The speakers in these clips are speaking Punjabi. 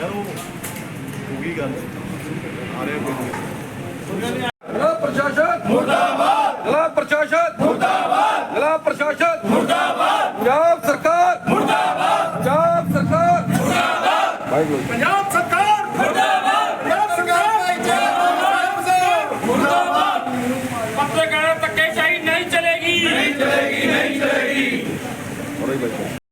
ਯਾਰ ਉਹ ਹੋ ਗਈ ਗੱਲ। ਆ ਰਿਹਾ ਕੋਈ ਜ਼ਿਲ੍ਹਾ ਪ੍ਰਸ਼ਾਸਨ ਮੁਰਦਾਬਾਦ। ਜ਼ਿਲ੍ਹਾ ਪ੍ਰਸ਼ਾਸਨ ਮੁਰਦਾਬਾਦ। ਜ਼ਿਲ੍ਹਾ ਪ੍ਰਸ਼ਾਸਨ ਮੁਰਦਾਬਾਦ। ਪੰਜਾਬ ਸਰਕਾਰ ਮੁਰਦਾਬਾਦ। ਪੰਜਾਬ ਸਰਕਾਰ ਪੰਜਾਬ ਸਰਕਾਰ ਮੁਰਦਾਬਾਦ। Hadi bakalım.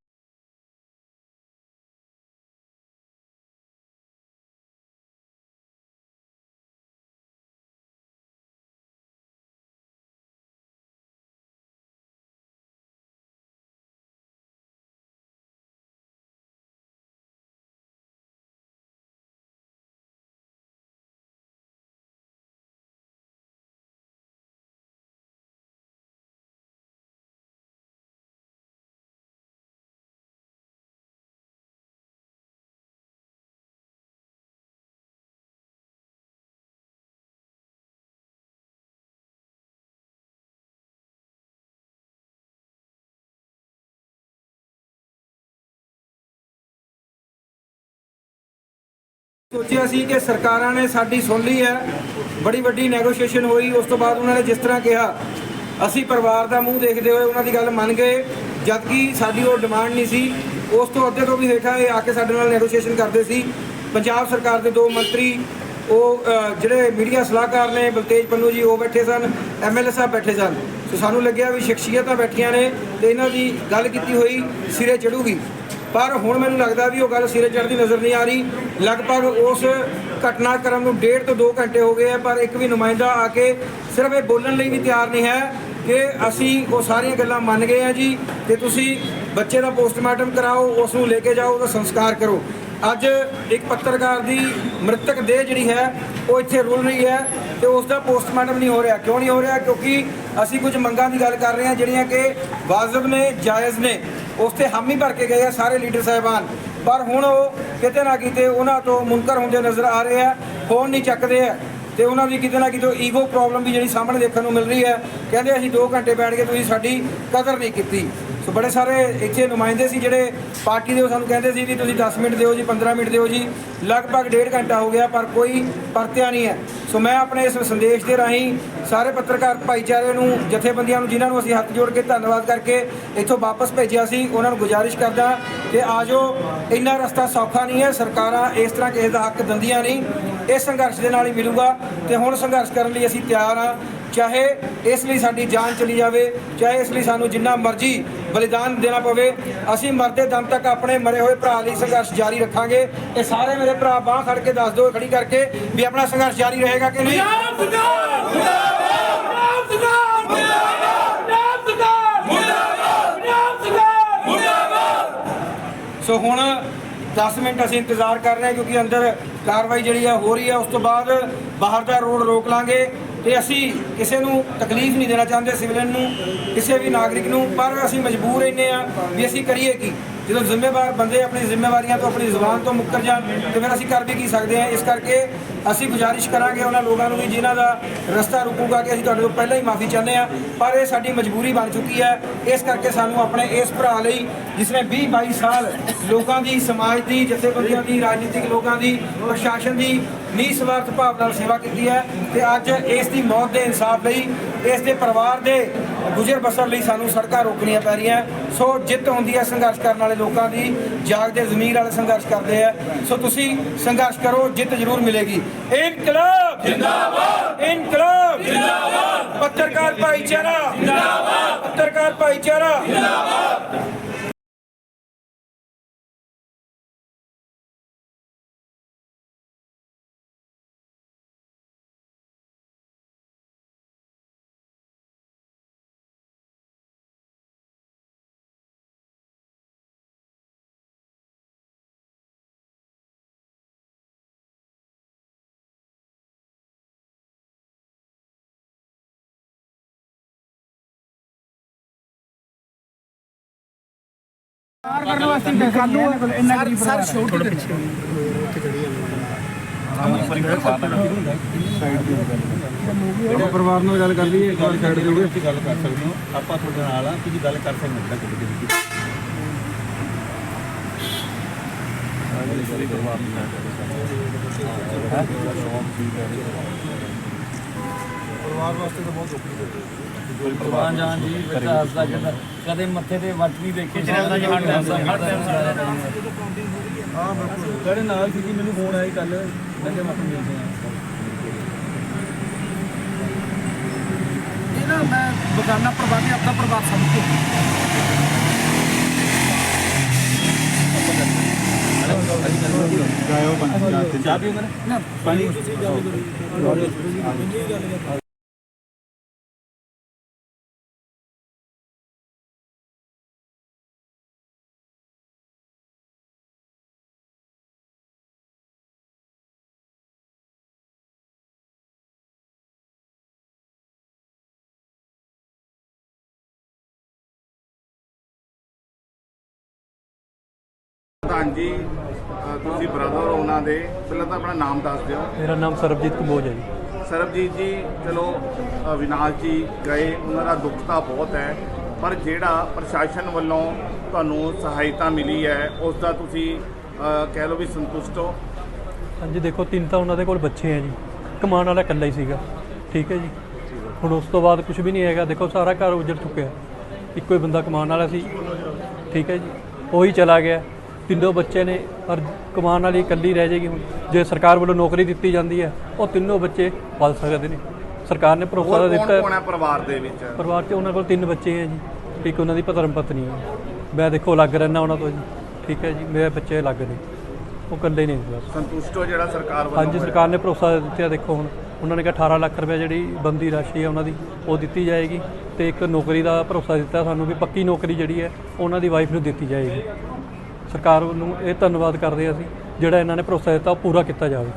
ਸੋਚਿਆ ਸੀ ਕਿ ਸਰਕਾਰਾਂ ਨੇ ਸਾਡੀ ਸੁਣ ਲਈ ਹੈ, ਬੜੀ ਵੱਡੀ ਨੈਗੋਸ਼ੀਏਸ਼ਨ ਹੋਈ, ਉਸ ਤੋਂ ਬਾਅਦ ਉਹਨਾਂ ਨੇ ਜਿਸ ਤਰ੍ਹਾਂ ਕਿਹਾ, ਅਸੀਂ ਪਰਿਵਾਰ ਦਾ ਮੂੰਹ ਦੇਖਦੇ ਹੋਏ ਉਹਨਾਂ ਦੀ ਗੱਲ ਮੰਨ ਗਏ, ਜਦਕਿ ਸਾਡੀ ਉਹ ਡਿਮਾਂਡ ਨਹੀਂ ਸੀ, ਉਸ ਤੋਂ ਅੱਧੇ ਤੋਂ ਵੀ ਹੇਠਾਂ ਇਹ ਆ ਕੇ ਸਾਡੇ ਨਾਲ ਨੈਗੋਸ਼ੀਏਸ਼ਨ ਕਰਦੇ ਸੀ। ਪੰਜਾਬ ਸਰਕਾਰ ਦੇ ਦੋ ਮੰਤਰੀ, ਉਹ ਜਿਹੜੇ ਮੀਡੀਆ ਸਲਾਹਕਾਰ ਨੇ, ਬਲਤੇਜ ਪੰਨੂ ਜੀ, ਉਹ ਬੈਠੇ ਸਨ ਐਮਐਲਏ ਸਾਹਿਬ ਬੈਠੇ ਸਨ। ਸੋ ਸਾਨੂੰ ਲੱਗਿਆ ਵੀ ਸ਼ਖਸੀਅਤਾਂ ਬੈਠੀਆਂ ਨੇ, ਤੇ ਇਹਨਾਂ ਦੀ ਗੱਲ ਕੀਤੀ ਹੋਈ ਸਿਰੇ ਚੜੂਗੀ। ਪਰ ਹੁਣ ਮੈਨੂੰ ਲੱਗਦਾ ਵੀ ਉਹ ਗੱਲ ਸਿਰੇ ਚੜ੍ਹਦੀ ਨਜ਼ਰ ਨਹੀਂ ਆ ਰਹੀ। ਲਗਭਗ ਉਸ ਘਟਨਾਕ੍ਰਮ ਨੂੰ ਡੇਢ ਤੋਂ 2 ਘੰਟੇ ਹੋ ਗਏ ਆ, ਪਰ ਇੱਕ ਵੀ ਨੁਮਾਇੰਦਾ ਆ ਕੇ ਸਿਰਫ ਇਹ ਬੋਲਣ ਲਈ ਵੀ ਤਿਆਰ ਨਹੀਂ ਹੈ ਕਿ ਅਸੀਂ ਉਹ ਸਾਰੀਆਂ ਗੱਲਾਂ ਮੰਨ ਗਏ ਆ ਜੀ ਤੇ ਤੁਸੀਂ ਬੱਚੇ ਦਾ ਪੋਸਟਮਾਰਟਮ ਕਰਾਓ, ਉਸ ਨੂੰ ਲੈ ਕੇ ਜਾਓ, ਉਹਦਾ ਸੰਸਕਾਰ ਕਰੋ। ਅੱਜ ਇੱਕ ਪੱਤਰਕਾਰ ਦੀ ਮ੍ਰਿਤਕ ਦੇਹ ਜਿਹੜੀ ਹੈ, ਉਹ ਇੱਥੇ ਰੁਲ ਰਹੀ ਹੈ ਤੇ ਉਸ ਦਾ ਪੋਸਟਮਾਰਟਮ ਨਹੀਂ ਹੋ ਰਿਹਾ। ਕਿਉਂ ਨਹੀਂ ਹੋ ਰਿਹਾ? ਕਿਉਂਕਿ ਅਸੀਂ ਕੁਝ ਮੰਗਾਂ ਦੀ ਗੱਲ ਕਰ ਰਹੇ ਹਾਂ ਜਿਹੜੀਆਂ ਕਿ ਵਾਜਬ ਨੇ, ਜਾਇਜ਼ ਨੇ। ਉਸ ਤੇ ਹਾਮੀ ਭਰ ਕੇ ਗਏ ਆ ਸਾਰੇ ਲੀਡਰ ਸਾਹਿਬਾਨ। ਪਰ ਹੁਣ ਉਹ ਕਿਤੇ ਨਾ ਕਿਤੇ ਉਹਨਾਂ ਤੋਂ ਮੁਨਕਰ ਹੁੰਦੇ ਨਜ਼ਰ ਆ ਰਹੇ ਆ, ਫੋਨ ਨਹੀਂ ਚੱਕਦੇ ਆ। ਤੇ ਉਹਨਾਂ ਦੀ ਕਿਤੇ ਨਾ ਕਿਤੇ ਈਗੋ ਪ੍ਰੋਬਲਮ ਵੀ ਜਿਹੜੀ ਸਾਹਮਣੇ ਦੇਖਣ ਨੂੰ ਮਿਲ ਰਹੀ ਹੈ। ਕਹਿੰਦੇ ਅਸੀਂ 2 ਘੰਟੇ ਬੈਠ ਕੇ ਤੁਸੀਂ ਸਾਡੀ ਕਦਰ ਨਹੀਂ ਕੀਤੀ। ਸੋ ਬੜੇ ਸਾਰੇ ਇੱਥੇ ਨੁਮਾਇੰਦੇ ਸੀ ਜਿਹੜੇ ਪਾਰਟੀ ਦੇ ਉਹ ਸਾਨੂੰ ਕਹਿੰਦੇ ਸੀ ਵੀ ਤੁਸੀਂ 10 ਮਿੰਟ ਦਿਓ ਜੀ 15 ਮਿੰਟ ਦਿਓ ਜੀ। ਲਗਭਗ ਡੇਢ ਘੰਟਾ ਹੋ ਗਿਆ, ਪਰ ਕੋਈ ਪਰਤਿਆ ਨਹੀਂ ਹੈ। ਸੋ ਮੈਂ ਆਪਣੇ ਇਸ ਸੰਦੇਸ਼ ਦੇ ਰਾਹੀਂ ਸਾਰੇ ਪੱਤਰਕਾਰ ਭਾਈਚਾਰੇ ਨੂੰ, ਜਥੇਬੰਦੀਆਂ ਨੂੰ, ਜਿਨ੍ਹਾਂ ਨੂੰ ਅਸੀਂ ਹੱਥ ਜੋੜ ਕੇ ਧੰਨਵਾਦ ਕਰਕੇ ਇੱਥੋਂ ਵਾਪਸ ਭੇਜਿਆ ਸੀ, ਉਹਨਾਂ ਨੂੰ ਗੁਜ਼ਾਰਿਸ਼ ਕਰਦਾ ਕਿ ਆਜੋ, ਇੰਨਾ ਰਸਤਾ ਸੌਖਾ ਨਹੀਂ ਹੈ, ਸਰਕਾਰਾਂ ਇਸ ਤਰ੍ਹਾਂ ਕਿਸੇ ਦਾ ਹੱਕ ਦਿੰਦੀਆਂ ਨਹੀਂ। ਇਹ ਸੰਘਰਸ਼ ਦੇ ਨਾਲ ਹੀ ਮਿਲੂਗਾ ਤੇ ਹੁਣ ਸੰਘਰਸ਼ ਕਰਨ ਲਈ ਅਸੀਂ ਤਿਆਰ ਹਾਂ। ਚਾਹੇ ਇਸ ਲਈ ਸਾਡੀ ਜਾਨ ਚਲੀ ਜਾਵੇ, ਚਾਹੇ ਇਸ ਲਈ ਸਾਨੂੰ ਜਿੰਨਾ ਮਰਜ਼ੀ ਬਲੀਦਾਨ ਦੇਣਾ ਪਵੇ। ਅਸੀਂ ਮਰਦੇ ਦਮ ਤੱਕ ਆਪਣੇ ਮਰੇ ਹੋਏ ਭਰਾ ਲਈ ਸੰਘਰਸ਼ ਜਾਰੀ ਰੱਖਾਂਗੇ। ਇਹ ਸਾਰੇ ਮੇਰੇ ਭਰਾ ਬਾਹ ਖੜ ਕੇ ਦੱਸ ਦਿਓ ਖੜੀ ਕਰਕੇ ਵੀ ਆਪਣਾ ਸੰਘਰਸ਼ ਜਾਰੀ ਰਹੇਗਾ ਕਿ ਨਹੀਂ। ਸੋ ਹੁਣ 10 ਮਿੰਟ ਅਸੀਂ ਇੰਤਜ਼ਾਰ ਕਰ ਰਹੇ ਹਾਂ ਕਿਉਂਕਿ ਅੰਦਰ ਕਾਰਵਾਈ ਜਿਹੜੀ ਹੈ ਹੋ ਰਹੀ ਹੈ ਉਸ ਤੋਂ ਬਾਅਦ ਬਾਹਰ ਦਾ ਰੋਡ ਰੋਕ ਲਾਂਗੇ। ਤੇ ਅਸੀਂ ਕਿਸੇ ਨੂੰ ਤਕਲੀਫ ਨਹੀਂ ਦੇਣਾ ਚਾਹੁੰਦੇ ਸਿਵਲਨ ਨੂੰ, ਕਿਸੇ ਵੀ ਨਾਗਰਿਕ ਨੂੰ, ਪਰ ਅਸੀਂ ਮਜਬੂਰ ਇੰਨੇ ਆ ਵੀ ਅਸੀਂ ਕਰੀਏ ਕੀ। ਜਦੋਂ ਜ਼ਿੰਮੇਵਾਰ ਬੰਦੇ ਆਪਣੀ ਜ਼ਿੰਮੇਵਾਰੀਆਂ ਤੋਂ ਆਪਣੀ ਜ਼ੁਬਾਨ ਤੋਂ ਮੁੱਕਰ ਜਾਣ, ਤੇ ਫਿਰ ਅਸੀਂ ਕਰ ਵੀ ਕੀ ਸਕਦੇ ਹਾਂ? ਇਸ ਕਰਕੇ ਅਸੀਂ ਗੁਜ਼ਾਰਿਸ਼ ਕਰਾਂਗੇ ਉਹਨਾਂ ਲੋਕਾਂ ਨੂੰ ਵੀ ਜਿਨ੍ਹਾਂ ਦਾ ਰਸਤਾ ਰੁਕੂਗਾ ਕਿ ਅਸੀਂ ਤੁਹਾਡੇ ਤੋਂ ਪਹਿਲਾਂ ਹੀ ਮਾਫੀ ਚਾਹੁੰਦੇ ਆ ਪਰ ਇਹ ਸਾਡੀ ਮਜਬੂਰੀ ਬਣ ਚੁੱਕੀ ਹੈ। ਇਸ ਕਰਕੇ ਸਾਨੂੰ ਆਪਣੇ ਇਸ ਭਰਾ ਲਈ ਜਿਸਨੇ 20 22 ਸਾਲ ਲੋਕਾਂ ਦੀ, ਸਮਾਜ ਦੀ, ਜਥੇਬੰਦੀਆਂ ਦੀ, ਰਾਜਨੀਤਿਕ ਲੋਕਾਂ ਦੀ, ਪ੍ਰਸ਼ਾਸਨ ਦੀ ਨਿਸਵਾਰਥ ਭਾਵ ਨਾਲ ਸੇਵਾ ਕੀਤੀ ਹੈ, ਤੇ ਅੱਜ ਇਸ ਦੀ ਮੌਤ ਦੇ ਇਨਸਾਫ ਲਈ, ਇਸ ਦੇ ਪਰਿਵਾਰ ਦੇ ਗੁਜ਼ਰ ਬਸਰ ਲਈ ਸਾਨੂੰ ਸੜਕਾਂ ਰੋਕਣੀਆਂ ਪੈ ਰਹੀਆਂ। ਸੋ ਜਿੱਤ ਹੁੰਦੀ ਹੈ ਸੰਘਰਸ਼ ਕਰਨ ਵਾਲੇ ਲੋਕਾਂ ਦੀ। ਜਾਗਦੇ ਜ਼ਮੀਰ ਵਾਲੇ ਸੰਘਰਸ਼ ਕਰਦੇ ਆ। ਸੋ ਤੁਸੀਂ ਸੰਘਰਸ਼ ਕਰੋ ਜਿੱਤ ਜ਼ਰੂਰ ਮਿਲੇਗੀ। ਇਨਕਲਾਬ! ਜਿੰਦਾਬਾਦ! ਇਨਕਲਾਬ! ਜਿੰਦਾਬਾਦ! ਪੱਤਰਕਾਰ ਭਾਈਚਾਰਾ! ਜਿੰਦਾਬਾਦ! ਪੱਤਰਕਾਰ ਭਾਈਚਾਰਾ! ਕਾਰ ਕਰਨ ਵਾਸਤੇ ਪੈਸੇ ਨਹੀਂ ਇਹਨਾਂ ਕੋਲ ਇੰਨਾ ਗਰੀਬ ਪਰਿਵਾਰ ਸਰ ਸ਼ੋਰ ਕਿੱਥੇ ਪਿੱਛੇ ਉੱਥੇ ਖੜੀ ਹੈ ਪਰਿਵਾਰ ਨਾਲ ਗੱਲ ਕਰ ਲਈਏ ਇੱਕ ਵਾਰ ਸਾਈਡ ਦੇ ਉੱਤੇ ਗੱਲ ਕਰ ਸਕਦੇ ਹੋ। ਆਪਾਂ ਤੁਹਾਡੇ ਨਾਲ ਆ ਤੁਸੀਂ ਗੱਲ ਕਰ ਸਕਦੇ ਹੋ ਕਿਤੇ ਵੀ ਸਾਰੇ ਪਰਿਵਾਰ ਨਾਲ ਪਰਿਵਾਰ ਵਾਸਤੇ ਤਾਂ ਬਹੁਤ ਔਖੀ ਗੱਲ ਹੈ। ਕੁਰਬਾਨ ਜਾਨ ਜੀ ਬੱਚਾ ਹੱਸਦਾ ਕਹਿੰਦਾ ਕਦੇ ਮੱਥੇ ਤੇ ਵੱਟ ਨਹੀਂ ਦੇਖੀ ਚੱਲਦਾ ਜੀ ਹਰ ਟਾਈਮ ਹਾਂ। ਬਿਲਕੁਲ। ਸਾਡੇ ਨਾਲ ਸੀ ਜੀ ਮੈਨੂੰ ਫੋਨ ਆਇਆ ਕੱਲ ਮੈਂ ਕਿਹਾ ਮੈਂ ਮਿਲਦੇ ਆ ਇਹ ਨਾ ਮੈਂ ਬਗਾਨਾ ਪਰਿਵਾਰ ਨਹੀਂ ਆਪਣਾ ਪਰਿਵਾਰ ਸਮਝ ਕੇ ਗਾਇਓ ਬਣ ਚਾਹ ਪੀਓਗੇ ਨਾ ਪਾਣੀ? ਪ੍ਰਧਾਨ ਜੀ ਤੁਸੀਂ ਬ੍ਰਦਰ ਹੋ ਉਹਨਾਂ ਦੇ ਪਹਿਲਾਂ ਤਾਂ ਆਪਣਾ ਨਾਮ ਦੱਸ ਦਿਓ। ਮੇਰਾ ਨਾਮ ਸਰਬਜੀਤ ਕੰਬੋਜ ਹੈ ਜੀ। ਸਰਬਜੀਤ ਜੀ ਚਲੋ ਵਿਨਾਸ਼ ਜੀ ਗਏ ਉਹਨਾਂ ਦਾ ਦੁੱਖ ਤਾਂ ਬਹੁਤ ਹੈ ਪਰ ਜਿਹੜਾ ਪ੍ਰਸ਼ਾਸਨ ਵੱਲੋਂ ਤੁਹਾਨੂੰ ਸਹਾਇਤਾ ਮਿਲੀ ਹੈ ਉਸ ਦਾ ਤੁਸੀਂ ਕਹਿ ਲਓ ਵੀ ਸੰਤੁਸ਼ਟ ਹੋ। ਹਾਂਜੀ ਦੇਖੋ ਤਿੰਨ ਤਾਂ ਉਹਨਾਂ ਦੇ ਕੋਲ ਬੱਚੇ ਹੈ ਜੀ। ਕਮਾਉਣ ਵਾਲਾ ਇਕੱਲਾ ਹੀ ਸੀਗਾ ਠੀਕ ਹੈ ਜੀ। ਹੁਣ ਉਸ ਤੋਂ ਬਾਅਦ ਕੁਝ ਵੀ ਨਹੀਂ ਹੈਗਾ ਦੇਖੋ ਸਾਰਾ ਘਰ ਉਜੜ ਚੁੱਕਿਆ। ਇੱਕੋ ਹੀ ਬੰਦਾ ਕਮਾਉਣ ਵਾਲਾ ਸੀ ਠੀਕ ਹੈ ਜੀ। ਉਹੀ ਚਲਾ ਗਿਆ। ਤਿੰਨੋਂ ਬੱਚੇ ਨੇ ਪਰ ਕਮਾਉਣ ਵਾਲੀ ਇਕੱਲੀ ਰਹਿ ਜਾਏਗੀ ਹੁਣ। ਜੇ ਸਰਕਾਰ ਵੱਲੋਂ ਨੌਕਰੀ ਦਿੱਤੀ ਜਾਂਦੀ ਹੈ ਉਹ ਤਿੰਨੋਂ ਬੱਚੇ ਪਲ ਸਕਦੇ ਨੇ। ਸਰਕਾਰ ਨੇ ਭਰੋਸਾ ਤਾਂ ਦਿੱਤਾ। ਕੌਣ ਹੈ ਪਰਿਵਾਰ ਦੇ ਵਿੱਚ? ਪਰਿਵਾਰ 'ਚ ਉਹਨਾਂ ਕੋਲ ਤਿੰਨ ਬੱਚੇ ਹੈ ਜੀ। ਇੱਕ ਉਹਨਾਂ ਦੀ ਧਰਮ ਪਤਨੀ ਹੈ। ਮੈਂ ਦੇਖੋ ਅਲੱਗ ਰਹਿਣਾ ਉਹਨਾਂ ਤੋਂ ਜੀ। ਠੀਕ ਹੈ ਜੀ ਮੇਰੇ ਬੱਚੇ ਅਲੱਗ ਨੇ। ਉਹ ਇਕੱਲੇ ਨੇ ਬਸ। ਸੰਤੁਸ਼ਟ ਹੋ ਜਿਹੜਾ ਸਰਕਾਰ ਵੱਲੋਂ ਹਾਂਜੀ? ਸਰਕਾਰ ਨੇ ਭਰੋਸਾ ਦਿੱਤਾ ਦੇਖੋ ਹੁਣ। ਉਹਨਾਂ ਨੇ ਕਿਹਾ 18 ਲੱਖ ਰੁਪਏ ਜਿਹੜੀ ਬੰਦੀ ਰਾਸ਼ੀ ਹੈ ਉਹਨਾਂ ਦੀ ਉਹ ਦਿੱਤੀ ਜਾਏਗੀ। ਤੇ ਇੱਕ ਨੌਕਰੀ ਦਾ ਭਰੋਸਾ ਦਿੱਤਾ ਸਾਨੂੰ ਵੀ ਪੱਕੀ ਨੌਕਰੀ ਜਿਹੜੀ ਹੈ ਉਹਨਾਂ ਦੀ ਵਾਈਫ ਨੂੰ ਦਿੱਤੀ ਜਾਏਗੀ। ਸਰਕਾਰ ਨੂੰ ਇਹ ਧੰਨਵਾਦ ਕਰਦੇ ਅਸੀਂ ਜਿਹੜਾ ਇਹਨਾਂ ਨੇ ਭਰੋਸਾ ਦਿੱਤਾ ਉਹ ਪੂਰਾ ਕੀਤਾ ਜਾਵੇ।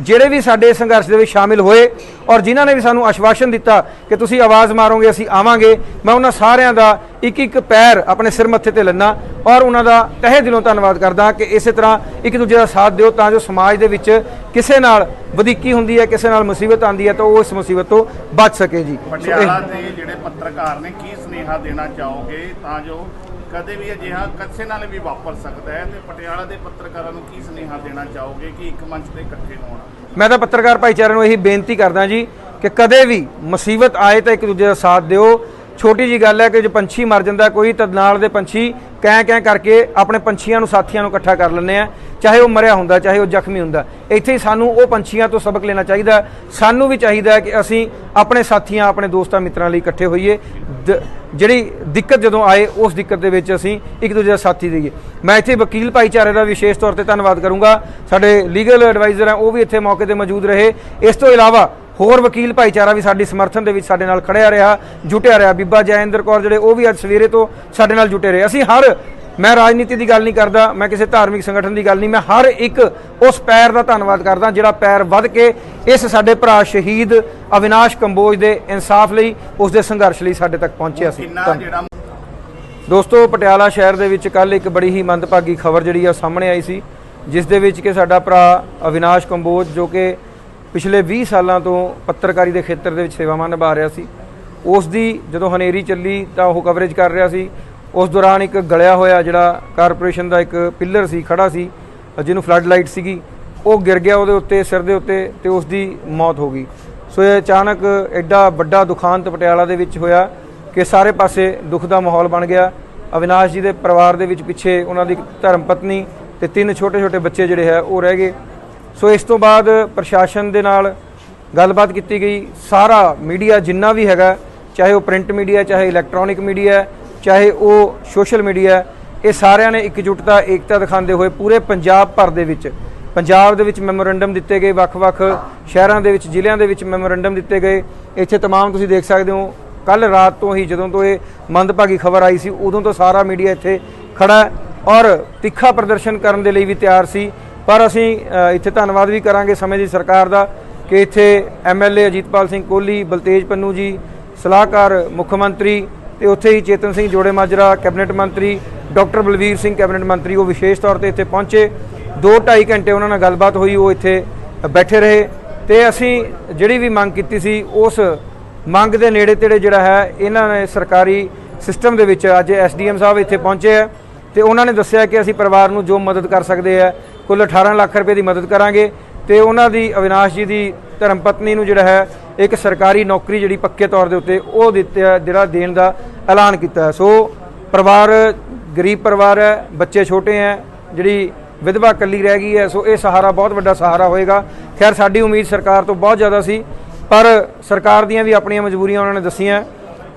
ਜਿਹੜੇ ਵੀ ਸਾਡੇ ਸੰਘਰਸ਼ ਦੇ ਵਿੱਚ ਸ਼ਾਮਿਲ ਹੋਏ ਔਰ ਜਿਨ੍ਹਾਂ ਨੇ ਵੀ ਸਾਨੂੰ ਆਸ਼ਵਾਸਨ ਦਿੱਤਾ ਕਿ ਤੁਸੀਂ ਆਵਾਜ਼ ਮਾਰੋਗੇ ਅਸੀਂ ਆਵਾਂਗੇ ਮੈਂ ਉਹਨਾਂ ਸਾਰਿਆਂ ਦਾ ਇੱਕ ਇੱਕ ਪੈਰ ਆਪਣੇ ਸਿਰ ਮੱਥੇ ਤੇ ਲੈਣਾ ਔਰ ਉਹਨਾਂ ਦਾ ਤਹਿ ਦਿਲੋਂ ਧੰਨਵਾਦ ਕਰਦਾ ਕਿ ਇਸੇ ਤਰ੍ਹਾਂ ਇੱਕ ਦੂਜੇ ਦਾ ਸਾਥ ਦਿਓ ਤਾਂ ਜੋ ਸਮਾਜ ਦੇ ਵਿੱਚ ਕਿਸੇ ਨਾਲ ਵਧੀਕੀ ਹੁੰਦੀ ਹੈ ਕਿਸੇ ਨਾਲ ਮੁਸੀਬਤ ਆਉਂਦੀ ਹੈ ਤਾਂ ਉਹ ਇਸ ਮੁਸੀਬਤ ਤੋਂ ਬਚ ਸਕੇ ਜੀ। ਪਟਿਆਲਾ ਦੇ ਜਿਹੜੇ ਪੱਤਰਕਾਰ ਨੇ ਕੀ ਸੁਨੇਹਾ ਦੇਣਾ ਚਾਹੋਗੇ ਤਾਂ ਜੋ ਕਦੇ ਵੀ ਅਜਿਹਾ ਕਿਸੇ ਨਾਲ ਵੀ ਵਾਪਰ ਸਕਦਾ ਹੈ ਤੇ ਪਟਿਆਲਾ ਦੇ ਪੱਤਰਕਾਰਾਂ ਨੂੰ ਕੀ ਸੁਨੇਹਾ ਦੇਣਾ ਚਾਹੋਗੇ ਕਿ ਇੱਕ ਮੰਚ ਤੇ ਇਕੱਠੇ ਹੋਣ? ਮੈਂ ਤਾਂ ਪੱਤਰਕਾਰ ਭਾਈਚਾਰੇ ਨੂੰ ਇਹੀ ਬੇਨਤੀ ਕਰਦਾ ਜੀ ਕਿ ਕਦੇ ਵੀ ਮੁਸੀਬਤ ਆਏ ਤਾਂ ਇੱਕ ਦੂਜੇ ਦਾ ਸਾਥ ਦਿਓ। ਛੋਟੀ ਜੀ ਗੱਲ ਹੈ ਕਿ ਜੇ ਪੰਛੀ ਮਰ ਜਾਂਦਾ ਕੋਈ ਤਾਂ ਨਾਲ ਦੇ ਪੰਛੀ ਕਹਿ ਕਹਿ ਕਰਕੇ ਆਪਣੇ ਪੰਛੀਆਂ ਨੂੰ ਸਾਥੀਆਂ ਨੂੰ ਇਕੱਠਾ ਕਰ ਲੈਂਦੇ ਆ। ਚਾਹੇ ਉਹ ਮਰਿਆ ਹੁੰਦਾ, ਚਾਹੇ ਉਹ ਜ਼ਖਮੀ ਹੁੰਦਾ। ਇੱਥੇ ਹੀ ਸਾਨੂੰ ਉਹ ਪੰਛੀਆਂ ਤੋਂ ਸਬਕ ਲੈਣਾ ਚਾਹੀਦਾ। ਸਾਨੂੰ ਵੀ ਚਾਹੀਦਾ ਕਿ ਅਸੀਂ ਆਪਣੇ ਸਾਥੀਆਂ, ਆਪਣੇ ਦੋਸਤਾਂ, ਮਿੱਤਰਾਂ ਲਈ ਇਕੱਠੇ ਹੋਈਏ। ਜਿਹੜੀ ਦਿੱਕਤ ਜਦੋਂ ਆਏ, ਉਸ ਦਿੱਕਤ ਦੇ ਵਿੱਚ ਅਸੀਂ ਇੱਕ ਦੂਜੇ ਦਾ ਸਾਥੀ ਦੇਈਏ ਮੈਂ ਇੱਥੇ ਵਕੀਲ ਭਾਈਚਾਰੇ ਦਾ ਵਿਸ਼ੇਸ਼ ਤੌਰ ਤੇ ਧੰਨਵਾਦ ਕਰੂੰਗਾ। ਸਾਡੇ ਲੀਗਲ ਐਡਵਾਈਜ਼ਰ ਆ, ਉਹ ਵੀ ਇੱਥੇ ਮੌਕੇ ਤੇ ਮੌਜੂਦ ਰਹੇ। ਇਸ ਤੋਂ ਇਲਾਵਾ ਹੋਰ ਵਕੀਲ ਭਾਈਚਾਰਾ ਵੀ ਸਾਡੀ ਸਮਰਥਨ ਦੇ ਵਿੱਚ ਸਾਡੇ ਨਾਲ ਖੜਿਆ ਰਿਹਾ, ਜੁਟਿਆ ਰਿਹਾ। ਬੀਬਾ ਜੈਇੰਦਰ ਕੌਰ ਜਿਹੜੇ, ਉਹ ਵੀ ਅੱਜ ਸਵੇਰੇ ਤੋਂ ਸਾਡੇ ਨਾਲ ਜੁਟੇ ਰਹੇ। ਅਸੀਂ ਹਰ ਮੈਂ ਰਾਜਨੀਤੀ ਦੀ ਗੱਲ ਨਹੀਂ ਕਰਦਾ ਮੈਂ ਕਿਸੇ ਧਾਰਮਿਕ ਸੰਗਠਨ ਦੀ ਗੱਲ ਨਹੀਂ ਮੈਂ ਹਰ ਇੱਕ ਉਸ ਪੈਰ ਦਾ ਧੰਨਵਾਦ ਕਰਦਾ ਜਿਹੜਾ ਪੈਰ ਵੱਧ ਕੇ ਇਸ ਸਾਡੇ ਭਰਾ ਸ਼ਹੀਦ ਅਵਿਨਾਸ਼ ਕੰਬੋਜ ਦੇ ਇਨਸਾਫ ਲਈ ਉਸ ਦੇ ਸੰਘਰਸ਼ ਲਈ ਸਾਡੇ ਤੱਕ ਪਹੁੰਚਿਆ ਸੀ। ਦੋਸਤੋ ਪਟਿਆਲਾ ਸ਼ਹਿਰ ਦੇ ਵਿੱਚ ਕੱਲ ਇੱਕ ਬੜੀ ਹੀ ਮੰਦਭਾਗੀ ਖਬਰ ਜਿਹੜੀ ਆ ਸਾਹਮਣੇ ਆਈ ਸੀ ਜਿਸ ਦੇ ਵਿੱਚ ਕਿ ਸਾਡਾ ਭਰਾ ਅਵਿਨਾਸ਼ ਕੰਬੋਜ ਜੋ ਕਿ ਪਿਛਲੇ 20 ਸਾਲਾਂ ਤੋਂ ਪੱਤਰਕਾਰੀ ਦੇ ਖੇਤਰ ਦੇ ਵਿੱਚ ਸੇਵਾਵਾਂ ਨਿਭਾ ਰਿਹਾ ਸੀ ਉਸ ਦੀ ਜਦੋਂ ਹਨੇਰੀ ਚੱਲੀ ਤਾਂ ਉਹ ਕਵਰੇਜ ਕਰ ਰਿਹਾ ਸੀ ਉਸ ਦੌਰਾਨ ਇੱਕ ਗਲਿਆ ਹੋਇਆ ਜਿਹੜਾ ਕਾਰਪੋਰੇਸ਼ਨ ਦਾ ਇੱਕ ਪਿੱਲਰ ਸੀ ਖੜਾ ਸੀ, ਜਿਹਨੂੰ ਫਲੱਡ ਲਾਈਟ ਸੀਗੀ, ਉਹ ਗਿਰ ਗਿਆ ਉਹਦੇ ਉੱਤੇ, ਸਿਰ ਦੇ ਉੱਤੇ ਤੇ ਉਸ ਦੀ ਮੌਤ ਹੋ ਗਈ। ਸੋ ਇਹ ਅਚਾਨਕ ਐਡਾ ਵੱਡਾ ਦੁਖਾਂਤ ਪਟਿਆਲਾ ਦੇ ਵਿੱਚ ਹੋਇਆ ਕਿ ਸਾਰੇ ਪਾਸੇ ਦੁੱਖ ਦਾ ਮਾਹੌਲ ਬਣ ਗਿਆ। ਅਵਿਨਾਸ਼ ਜੀ ਦੇ ਪਰਿਵਾਰ ਦੇ ਵਿੱਚ ਪਿੱਛੇ ਉਹਨਾਂ ਦੀ ਧਰਮ ਪਤਨੀ ਤੇ ਤਿੰਨ ਛੋਟੇ-ਛੋਟੇ ਬੱਚੇ ਜਿਹੜੇ ਹੈ, ਉਹ ਰਹਿ ਗਏ। ਸੋ ਇਸ ਤੋਂ ਬਾਅਦ ਪ੍ਰਸ਼ਾਸਨ ਦੇ ਨਾਲ ਗੱਲਬਾਤ ਕੀਤੀ ਗਈ। ਸਾਰਾ ਮੀਡੀਆ ਜਿੰਨਾ ਵੀ ਹੈਗਾ, ਚਾਹੇ ਉਹ ਪ੍ਰਿੰਟ ਮੀਡੀਆ, ਚਾਹੇ ਇਲੈਕਟ੍ਰੋਨਿਕ ਮੀਡੀਆ ਚਾਹੇ ਉਹ ਸੋਸ਼ਲ ਮੀਡੀਆ ਇਹ ਸਾਰਿਆਂ ਨੇ ਇਕਜੁੱਟਤਾ ਏਕਤਾ ਦਿਖਾਉਂਦੇ ਹੋਏ ਪੂਰੇ ਪੰਜਾਬ ਭਰ ਦੇ ਵਿੱਚ ਪੰਜਾਬ ਦੇ ਵਿੱਚ ਮੈਮੋਰੈਂਡਮ ਦਿੱਤੇ ਗਏ ਵੱਖ-ਵੱਖ ਸ਼ਹਿਰਾਂ ਦੇ ਵਿੱਚ ਜ਼ਿਲ੍ਹਿਆਂ ਦੇ ਵਿੱਚ ਮੈਮੋਰੈਂਡਮ ਦਿੱਤੇ ਗਏ ਇੱਥੇ तमाम ਤੁਸੀਂ ਦੇਖ ਸਕਦੇ ਹੋ ਕੱਲ ਰਾਤ ਤੋਂ ਹੀ ਜਦੋਂ ਤੋਂ ਇਹ ਮੰਦਭਾਗੀ ਖਬਰ ਆਈ ਸੀ ਉਦੋਂ ਤੋਂ ਸਾਰਾ ਮੀਡੀਆ ਇੱਥੇ ਖੜਾ ਹੈ ਔਰ ਤਿੱਖਾ ਪ੍ਰਦਰਸ਼ਨ ਕਰਨ ਦੇ ਲਈ ਵੀ ਤਿਆਰ ਸੀ ਪਰ ਅਸੀਂ ਅ, ਇੱਥੇ ਧੰਨਵਾਦ ਵੀ ਕਰਾਂਗੇ ਸਮੇਂ ਦੀ ਸਰਕਾਰ ਦਾ ਕਿ ਇੱਥੇ ਐਮਐਲਏ ਅਜੀਤਪਾਲ ਸਿੰਘ ਕੋਹਲੀ ਬਲਤੇਜ ਪੰਨੂ ਜੀ ਸਲਾਹਕਾਰ ਮੁੱਖ ਮੰਤਰੀ ਤੇ ਉੱਥੇ ਹੀ ਚੇਤਨ ਸਿੰਘ ਜੋੜੇ ਮਾਜਰਾ, ਕੈਬਨਿਟ ਮੰਤਰੀ, ਡਾਕਟਰ ਬਲਵੀਰ ਸਿੰਘ ਕੈਬਨਿਟ ਮੰਤਰੀ, ਉਹ ਵਿਸ਼ੇਸ਼ ਤੌਰ ਤੇ ਇੱਥੇ ਪਹੁੰਚੇ। 2.5 ਘੰਟੇ ਉਹਨਾਂ ਨਾਲ ਗੱਲਬਾਤ ਹੋਈ, ਉਹ ਇੱਥੇ ਬੈਠੇ ਰਹੇ। ਤੇ ਅਸੀਂ ਜਿਹੜੀ ਵੀ ਮੰਗ ਕੀਤੀ ਸੀ, ਉਸ ਮੰਗ ਦੇ ਨੇੜੇ ਤੇੜੇ ਜਿਹੜਾ ਹੈ, ਇਹਨਾਂ ਨੇ ਸਰਕਾਰੀ ਸਿਸਟਮ ਦੇ ਵਿੱਚ ਅੱਜ ਐਸਡੀਐਮ ਸਾਹਿਬ ਇੱਥੇ ਪਹੁੰਚੇ ਹੈ ਤੇ ਉਹਨਾਂ ਨੇ ਦੱਸਿਆ ਕਿ ਅਸੀਂ ਪਰਿਵਾਰ ਨੂੰ ਜੋ ਮਦਦ ਕਰ ਸਕਦੇ ਆ, ਕੁੱਲ 18 ਲੱਖ ਰੁਪਏ ਦੀ ਮਦਦ ਕਰਾਂਗੇ। ਤੇ ਉਹਨਾਂ ਦੀ ਅਵਿਨਾਸ਼ ਜੀ ਦੀ ਧਰਮ ਪਤਨੀ ਨੂੰ ਜਿਹੜਾ ਹੈ ਇੱਕ ਸਰਕਾਰੀ ਨੌਕਰੀ ਜਿਹੜੀ ਪੱਕੇ ਤੌਰ ਦੇ ਉੱਤੇ ਉਹ ਦਿੱਤਾ ਜਿਹੜਾ ਦੇਣ ਦਾ ਐਲਾਨ ਕੀਤਾ ਹੈ ਸੋ ਪਰਿਵਾਰ ਗਰੀਬ ਪਰਿਵਾਰ ਹੈ ਬੱਚੇ ਛੋਟੇ ਹੈ ਜਿਹੜੀ ਵਿਧਵਾ ਇਕੱਲੀ ਰਹਿ ਗਈ ਹੈ ਸੋ ਇਹ ਸਹਾਰਾ ਬਹੁਤ ਵੱਡਾ ਸਹਾਰਾ ਹੋਏਗਾ ਖੈਰ ਸਾਡੀ ਉਮੀਦ ਸਰਕਾਰ ਤੋਂ ਬਹੁਤ ਜ਼ਿਆਦਾ ਸੀ ਪਰ ਸਰਕਾਰ ਦੀਆਂ ਵੀ ਆਪਣੀਆਂ ਮਜਬੂਰੀਆਂ ਉਹਨਾਂ ਨੇ ਦੱਸੀਆਂ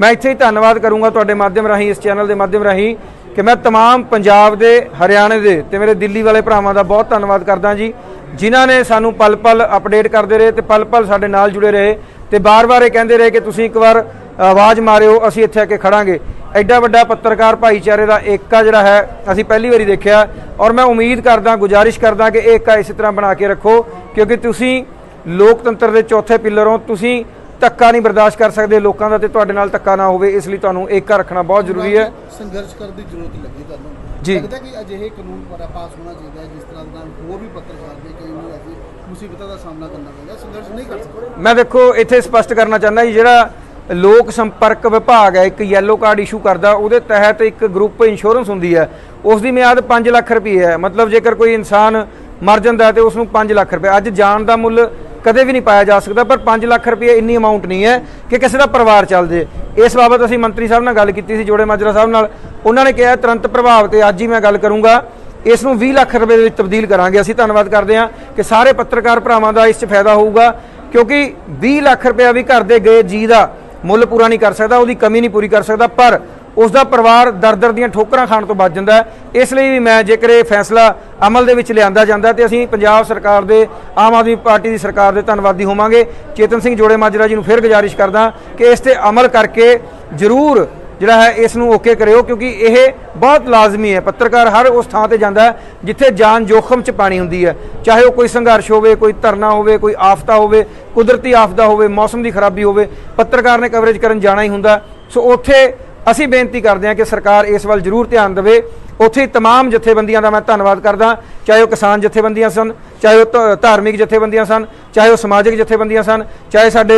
ਮੈਂ ਇੱਥੇ ਹੀ ਧੰਨਵਾਦ ਕਰੂੰਗਾ ਤੁਹਾਡੇ ਮਾਧਿਅਮ ਰਾਹੀਂ ਇਸ ਚੈਨਲ ਦੇ ਮਾਧਿਅਮ ਰਾਹੀਂ ਕਿ ਮੈਂ तमाम ਪੰਜਾਬ ਦੇ ਹਰਿਆਣੇ ਦੇ ਤੇ ਮੇਰੇ ਦਿੱਲੀ ਵਾਲੇ ਭਰਾਵਾਂ ਦਾ ਬਹੁਤ ਧੰਨਵਾਦ ਕਰਦਾ ਜੀ ਜਿਨ੍ਹਾਂ ਨੇ ਸਾਨੂੰ ਪਲ-ਪਲ ਅਪਡੇਟ ਕਰਦੇ ਰਹੇ ਤੇ ਪਲ-ਪਲ ਸਾਡੇ ਨਾਲ ਜੁੜੇ ਰਹੇ ਤੇ ਬਾਰ-ਬਾਰ ਇਹ ਕਹਿੰਦੇ ਰਹੇ ਕਿ ਤੁਸੀਂ ਇੱਕ ਵਾਰ ਆਵਾਜ਼ ਮਾਰਿਓ, ਅਸੀਂ ਇੱਥੇ ਆ ਕੇ ਖੜਾਂਗੇ। ਐਡਾ ਵੱਡਾ ਪੱਤਰਕਾਰ ਭਾਈਚਾਰੇ ਦਾ ਏਕਾ ਜਿਹੜਾ ਹੈ, ਅਸੀਂ ਪਹਿਲੀ ਵਾਰੀ ਦੇਖਿਆ ਔਰ ਮੈਂ ਉਮੀਦ ਕਰਦਾ, ਗੁਜ਼ਾਰਿਸ਼ ਕਰਦਾ ਕਿ ਇਹ ਏਕਾ ਇਸੇ ਤਰ੍ਹਾਂ ਬਣਾ ਕੇ ਰੱਖੋ, ਕਿਉਂਕਿ ਤੁਸੀਂ ਲੋਕਤੰਤਰ ਦੇ ਚੌਥੇ ਪਿੱਲਰ ਹੋ, ਤੁਸੀਂ ਧੱਕਾ ਨਹੀਂ ਬਰਦਾਸ਼ਤ ਕਰ ਸਕਦੇ ਲੋਕਾਂ ਦਾ ਤੇ ਤੁਹਾਡੇ ਨਾਲ ਧੱਕਾ ਨਾ ਹੋਵੇ, ਇਸ ਲਈ ਤੁਹਾਨੂੰ ਏਕਾ ਰੱਖਣਾ ਬਹੁਤ ਜ਼ਰੂਰੀ ਹੈ। ਸੰਘਰਸ਼ ਕਰਨ ਦੀ ਜ਼ਰੂਰਤ ਲੱਗੀ ਤੁਹਾਨੂੰ। ਜੀ। ਲੱਗਦਾ ਕਿ ਅਜਿਹੇ ਕਾਨੂੰਨ ਪਰ ਪਾਸ ਹੋਣਾ ਚਾਹੀਦਾ ਹੈ ਜਿਸ ਤਰ੍ਹਾਂ ਦੇ ਹੋਰ ਵੀ ਪੱਤਰਕਾਰ ਦੇ ਕਈ ਨੂੰ ਐਸੀ ਮੁਸੀਬਤਾਂ ਦਾ ਸਾਹਮਣਾ ਕਰਨਾ ਪੈਂਦਾ ਸੰਘਰਸ਼ ਨਹੀਂ ਕਰ ਸਕਦੇ। ਮੈਂ ਦੇਖੋ ਇੱਥੇ ਸਪਸ਼ਟ ਕਰਨਾ ਚਾਹੁੰਦਾ ਜੀ ਜਿਹੜਾ ਲੋਕ ਸੰਪਰਕ ਵਿਭਾਗ ਹੈ ਇੱਕ ਯੈਲੋ ਕਾਰਡ ਇਸ਼ੂ ਕਰਦਾ ਉਹਦੇ ਤਹਿਤ ਇੱਕ ਗਰੁੱਪ ਇੰਸ਼ੋਰੈਂਸ ਹੁੰਦੀ ਹੈ ਉਸ ਦੀ ਮਿਆਦ 5 ਲੱਖ ਰੁਪਏ ਹੈ। ਮਤਲਬ ਜੇਕਰ ਕੋਈ ਇਨਸਾਨ ਮਰ ਜਾਂਦਾ ਹੈ ਤੇ ਉਸ ਨੂੰ 5 ਲੱਖ ਰੁਪਏ। ਅੱਜ ਜਾਨ ਦਾ ਮੁੱਲ ਕਦੇ ਵੀ ਨਹੀਂ ਪਾਇਆ ਜਾ ਸਕਦਾ, ਪਰ 5 ਲੱਖ ਰੁਪਏ ਇੰਨੀ ਅਮਾਉਂਟ ਨਹੀਂ ਹੈ ਕਿ ਕਿਸੇ ਦਾ ਪਰਿਵਾਰ ਚੱਲ ਜੇ। ਇਸ ਬਾਬਤ ਅਸੀਂ ਮੰਤਰੀ ਸਾਹਿਬ ਨਾਲ ਗੱਲ ਕੀਤੀ ਸੀ, ਜੋੜੇ ਮਾਜਰਾ ਸਾਹਿਬ ਨਾਲ। ਉਹਨਾਂ ਨੇ ਕਿਹਾ, ਤੁਰੰਤ ਪ੍ਰਭਾਵ ਤੇ ਅੱਜ ਹੀ ਮੈਂ ਗੱਲ ਕਰੂੰਗਾ। ਇਸ ਨੂੰ 20 ਲੱਖ ਰੁਪਏ ਦੇ ਵਿੱਚ ਤਬਦੀਲ ਕਰਾਂਗੇ। ਅਸੀਂ ਧੰਨਵਾਦ ਕਰਦੇ ਹਾਂ ਕਿ ਸਾਰੇ ਪੱਤਰਕਾਰ ਭਰਾਵਾਂ ਦਾ ਇਸ 'ਚ ਫਾਇਦਾ ਹੋਊਗਾ, ਕਿਉਂਕਿ 20 ਲੱਖ ਰੁਪਏ ਵੀ ਘਰ ਦੇ ਗਏ ਜੀ ਦਾ ਮੁੱਲ ਪੂਰਾ ਨਹੀਂ ਕਰ ਸਕਦਾ, ਉਹਦੀ ਕਮੀ ਨਹੀਂ ਪੂਰੀ ਕਰ ਸਕਦਾ। ਪਰ ਉਸ ਦਾ ਪਰਿਵਾਰ ਦਰ-ਦਰ ਦੀਆਂ ਠੋਕਰਾਂ ਖਾਣ ਤੋਂ ਬਚ ਜਾਂਦਾ ਇਸ ਲਈ ਵੀ ਮੈਂ ਜੇਕਰ ਇਹ ਫੈਸਲਾ ਅਮਲ ਦੇ ਵਿੱਚ ਲਿਆਂਦਾ ਜਾਂਦਾ ਤੇ ਅਸੀਂ ਪੰਜਾਬ ਸਰਕਾਰ ਦੇ, ਆਮ ਆਦਮੀ ਪਾਰਟੀ ਦੀ ਸਰਕਾਰ ਦੇ ਧੰਨਵਾਦੀ ਹੋਵਾਂਗੇ। ਚੇਤਨ ਸਿੰਘ ਜੋੜੇ ਮਾਜਰਾ ਜੀ ਨੂੰ ਫਿਰ ਗੁਜ਼ਾਰਿਸ਼ ਕਰਦਾ ਕਿ ਇਸ ਤੇ ਅਮਲ ਕਰਕੇ ਜ਼ਰੂਰ ਜਿਹੜਾ ਹੈ ਇਸ ਨੂੰ ਓਕੇ ਕਰਿਓ, ਕਿਉਂਕਿ ਇਹ ਬਹੁਤ ਲਾਜ਼ਮੀ ਹੈ। ਪੱਤਰਕਾਰ ਹਰ ਉਸ ਥਾਂ ਤੇ ਜਾਂਦਾ ਜਿੱਥੇ ਜਾਨ ਜੋਖਮ 'ਚ ਪਾਣੀ ਹੁੰਦੀ ਹੈ। ਚਾਹੇ ਉਹ ਕੋਈ ਸੰਘਰਸ਼ ਹੋਵੇ, ਕੋਈ ਧਰਨਾ ਹੋਵੇ, ਕੋਈ ਆਫਤਾ ਹੋਵੇ, ਕੁਦਰਤੀ ਆਫਦਾ ਹੋਵੇ, ਮੌਸਮ ਦੀ ਖਰਾਬੀ ਹੋਵੇ, ਪੱਤਰਕਾਰ ਨੇ ਕਵਰੇਜ ਕਰਨ ਜਾਣਾ ਹੀ ਹੁੰਦਾ। ਸੋ ਉੱਥੇ ਅਸੀਂ ਬੇਨਤੀ ਕਰਦੇ ਹਾਂ ਕਿ ਸਰਕਾਰ ਇਸ ਵੱਲ ਜ਼ਰੂਰ ਧਿਆਨ ਦੇਵੇ ਉੱਥੇ ਹੀ तमाम ਜਥੇਬੰਦੀਆਂ ਦਾ ਮੈਂ ਧੰਨਵਾਦ ਕਰਦਾ ਚਾਹੇ ਉਹ ਕਿਸਾਨ ਜਥੇਬੰਦੀਆਂ ਸਨ ਚਾਹੇ ਉਹ ਧ- ਧਾਰਮਿਕ ਜਥੇਬੰਦੀਆਂ ਸਨ ਚਾਹੇ ਉਹ ਸਮਾਜਿਕ ਜਥੇਬੰਦੀਆਂ ਸਨ ਚਾਹੇ ਸਾਡੇ